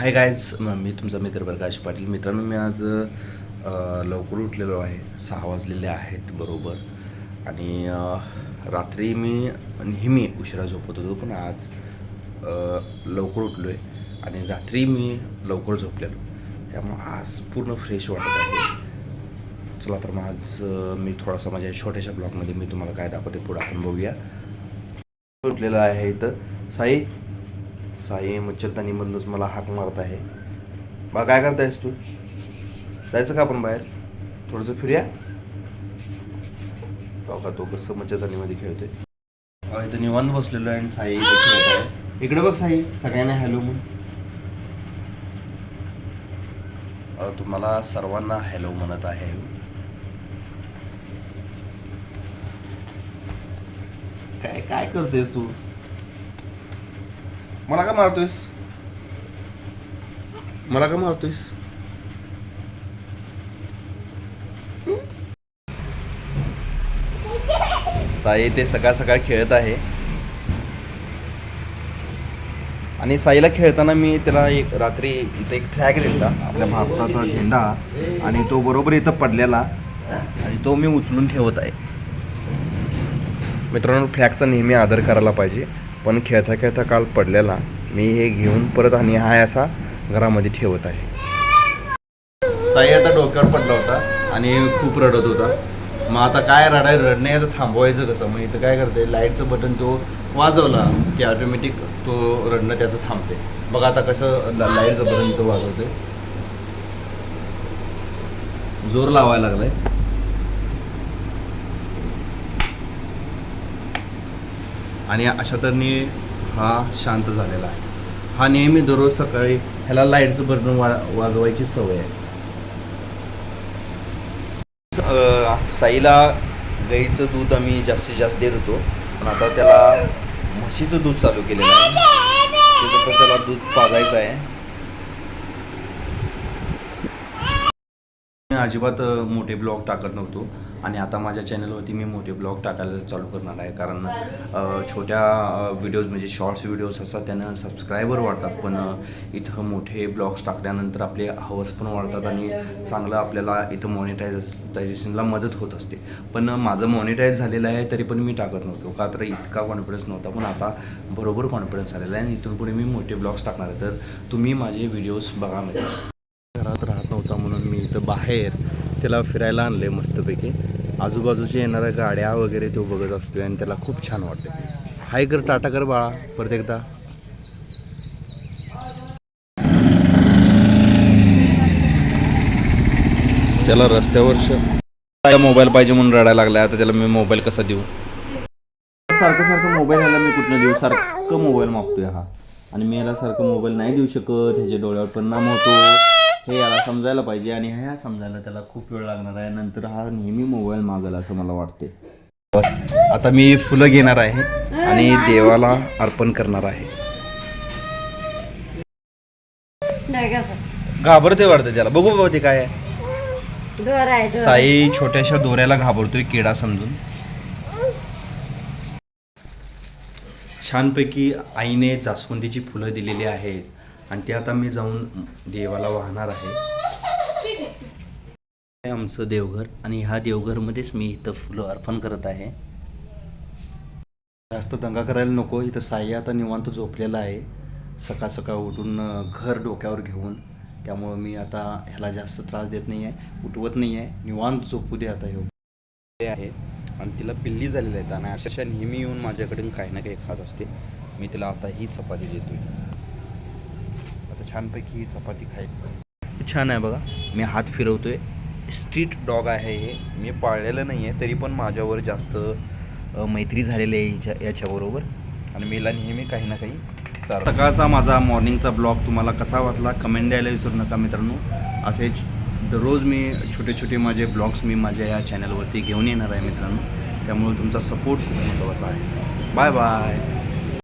Hi guys मी तुमचा मित्र प्रकाश पाटील. मित्रांनो मी आज लवकर उठलेलो आहे. सहा वाजलेले आहेत बरोबर. आणि रात्री मी नेहमी उशिरा झोपत होतो पण आज लवकर उठलो आहे आणि रात्री मी लवकर झोपलेलो. त्यामुळं आज पूर्ण फ्रेश वाटत आहे. चला तर मग आज मी थोडासा माझ्या छोट्याशा ब्लॉगमध्ये मी तुम्हाला काय दाखवते पुढं आपण बघूया. उठलेलं आहे इथं. साई साई मच्छरदानीमधूनच मला हाक मारत आहे. बा काय करतायस तू? जायचं का आपण बाहेर? थोडंसं फिरूया? बघा तो कसं मच्छरदानीमध्ये खेळतोय? इथं निवांत बसलेलो आहे आणि साई खेळत आहे. इकडे बघ साई सगळ्यांना हॅलो म्हणून तुम्हाला सर्वांना हॅलो म्हणत आहे. काय काय करतेस तू? मला का मारतोयस? मला का मारतोयस? साई ते सकाळ सकाळ खेळत आहे. आणि साईला खेळताना मी त्याला एक रात्री इथं एक फ्लॅग दिला आपल्या भारताचा झेंडा. आणि तो बरोबर इथं पडलेला. आणि तो मी उचलून ठेवत आहे. मित्रांनो फ्लॅगचा नेहमी आदर करायला पाहिजे. पण खेळता खेळता काल पडलेला. मी हे घेऊन परत आणि हा असा घरामध्ये ठेवत आहे. साई आता डोक्यावर पडला होता आणि खूप रडत होता. मग आता काय रडाय रडण्याचं थांबवायचं कसं? मग इथं काय करते? लाईटचं बटन तो वाजवला की ऑटोमॅटिक तो रडणं त्याचं थांबते. बघा आता कसं लाईटचं बटन तो वाजवते जोर लावायला लागलाय. आणि अशा तऱ्हेने हा शांत झालेला आहे. हा नेहमी दररोज सकाळी ह्याला लाईटचं बटन वा वाजवायची सवय आहे. साईला गाईचं दूध आम्ही जास्तीत जास्त देत होतो पण आता त्याला म्हशीचं दूध चालू केलेलं आहे. त्याला दूध पाजायचं आहे. अजिबात मोठे ब्लॉग टाकत नव्हतो. आणि आता माझ्या चॅनलवरती मी मोठे ब्लॉग टाकायला चालू करणार आहे. कारण छोट्या व्हिडिओज म्हणजे शॉर्ट्स व्हिडिओज असतात त्यानं सबस्क्रायबर वाढतात. पण इथं मोठे ब्लॉग्स टाकल्यानंतर आपले हवस पण वाढतात आणि चांगलं आपल्याला इथं मॉनिटायझेशनला मदत होत असते. पण माझं मॉनिटाईज झालेलं आहे तरी पण मी टाकत नव्हतो. का तर इतका कॉन्फिडन्स नव्हता. पण आता बरोबर कॉन्फिडन्स आलेला आहे आणि इथून पुढे मी मोठे ब्लॉग्स टाकणार आहे. तर तुम्ही माझे व्हिडिओज बघा म्हणजे. घरात राहत नव्हता म्हणून मी इथं बाहेर त्याला फिरायला आणले मस्तपैकी. आजूबाजूच्या येणाऱ्या गाड्या वगैरे तो बघत असतोय आणि त्याला खूप छान वाटते हाय कर टाटा कर बाळा परत एकदा. त्याला रस्त्यावर मोबाईल पाहिजे म्हणून रडायला लागला आता त्याला मी मोबाईल कसा देऊ? सारखं सारखं मोबाईल ह्याला मी कुठनं देऊ? सारखं मोबाईल मागतोय हा. आणि मी याला सारखं मोबाईल नाही देऊ शकत ह्याच्या डोळ्यावर परिणाम होतो. हे याला समजायला पाहिजे आणि ह्या समजायला त्याला खूप वेळ लागणार आहे. नंतर हा नेहमी मोबाईल मागेल असं मला वाटते आता मी फुलं घेणार आहे आणि देवाला अर्पण करणार आहे. घाबरते वाटतं त्याला. बघू बाबा ते काय आहे. साई छोट्याशा दोऱ्याला घाबरतोय किडा समजून. छानपैकी आईने जास्वंदीची फुलं दिलेली आहेत. आणि ते आता मी जाऊन देवाला वाहणार आहे. आमचं देवघर आणि ह्या देवघरमध्येच मी इथं फुलं अर्पण करत आहे. जास्त दंगा करायला नको इथं साई आता निवांत झोपलेला आहे. सकाळ सकाळ उठून घर डोक्यावर घेऊन. त्यामुळं मी आता ह्याला जास्त त्रास देत नाही आहे उठवत नाही आहे निवांत झोपू दे आता हे आहे. आणि तिला पिल्ली झालेली आहेत आणि अशा नेहमी येऊन माझ्याकडून काही ना काही खात असते. मी तिला आता ही चपाती देतो आहे छानपैकी ही चपाती खायची छान आहे बघा. मी हात फिरवतोय. स्ट्रीट डॉग आहे हे. मी पाळलेलं नाही आहे तरी पण माझ्यावर जास्त मैत्री झालेली आहे हिच्या याच्याबरोबर. आणि मीला नेहमी काही ना काही चार सकाळचा माझा मॉर्निंगचा ब्लॉग तुम्हाला कसा वाटला कमेंट द्यायला विसरू नका मित्रांनो. असेच दररोज मी छोटे छोटे माझे ब्लॉग्स मी माझ्या या चॅनलवरती घेऊन येणार आहे मित्रांनो. त्यामुळे तुमचा सपोर्ट खूप महत्त्वाचा आहे. Bye bye